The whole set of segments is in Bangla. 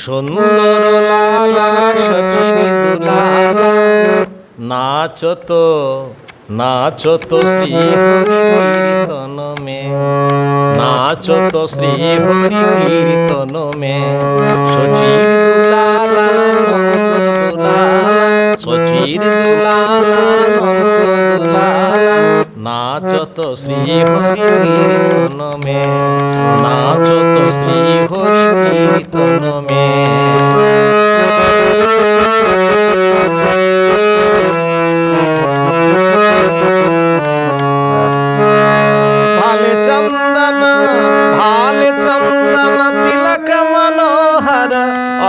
সুন্দর লালা সচিনী দুলালা নাচত নাচত শ্রী হরি কীর্তন মে, নাচত শ্রী হরি কীর্তন মে সচির দুলালা নন্দ দুলালা নাচত শ্রী হরি কীর্তন মে নাচত শ্রী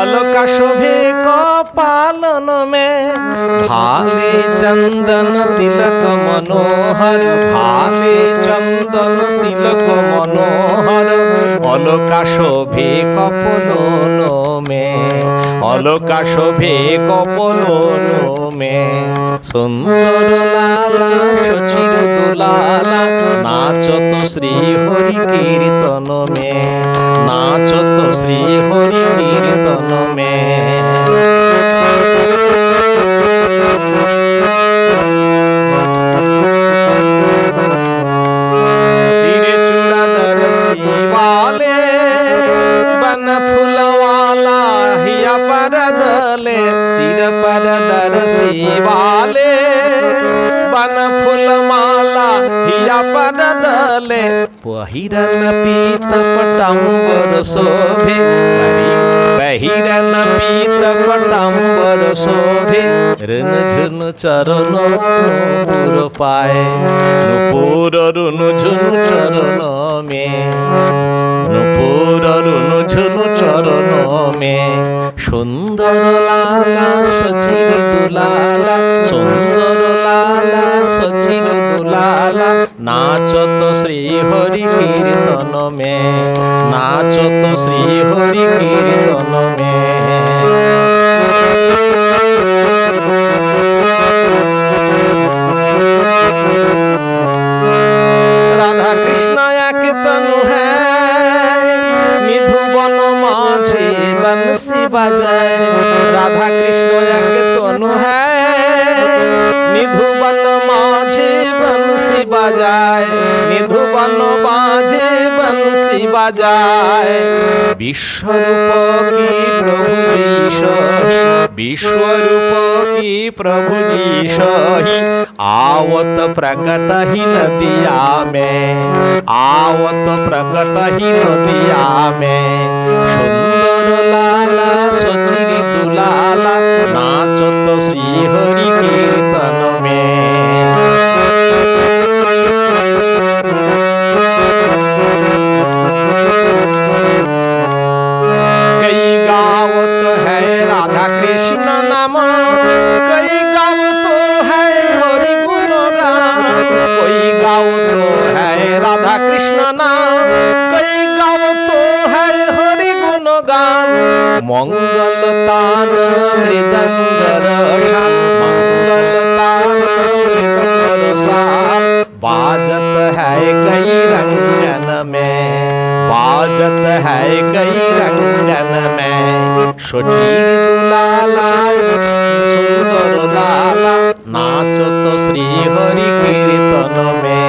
অলকা শোভে কপালন মে। ভালে চন্দন তিলক মনোহর, ভালে চন্দন তিলক মনোহর। অলকা শোভে কপলন মে। অলকা শোভে কপলন মে। সুন্দর লালা, সচির দুলালা, নাচত শ্রী হরি কীর্তন মে। নাচত শ্রী হরি কীর্তন মে सिर चूड़ा दरसी वाले बन फुलवाला हिया पर दले सिर पर दरसी वाले बन फुलमाला हिया पर ચાલે પહિરા પીત પટાંબર શોભે બહિરા पीत પટાંબર શોભે રણ झुन चरण नूपुर पाए नूपुर રુન झुन चरण মে নুপুর রুনু ঝুনু চরণ মে সুন্দর লালা সচির দুলালা সুন্দর সচির দুলালা, নাচত শ্রী হরি কীর্তন মে, নাচত শ্রী হরি কীর্তন মে। বাজায়। রাধা কৃষ্ণ এক তনু হ্যায় নিধু বন মাঝে বংশী বাজায় নিধু বন মাঝে বংশী বাজায় বিশ্বরূপ কি প্রভু সহি বিশ্বরূপ কি প্রভু সহি आवत प्रकट ही नदिया में आवत प्रकट ही नदिया में कोई गाँव तो है राधा कृष्ण नाम, कोई गाँव तो है हरि गुण गान। मंगल तान मृदंग रसान मंगल तान मृदंग रसान बाजत है कई रंगन में, बाजत है कई रंगन में। सुचित দুলালা সুন্দর লালা নাচত শ্রী হরি কীর্তন মে।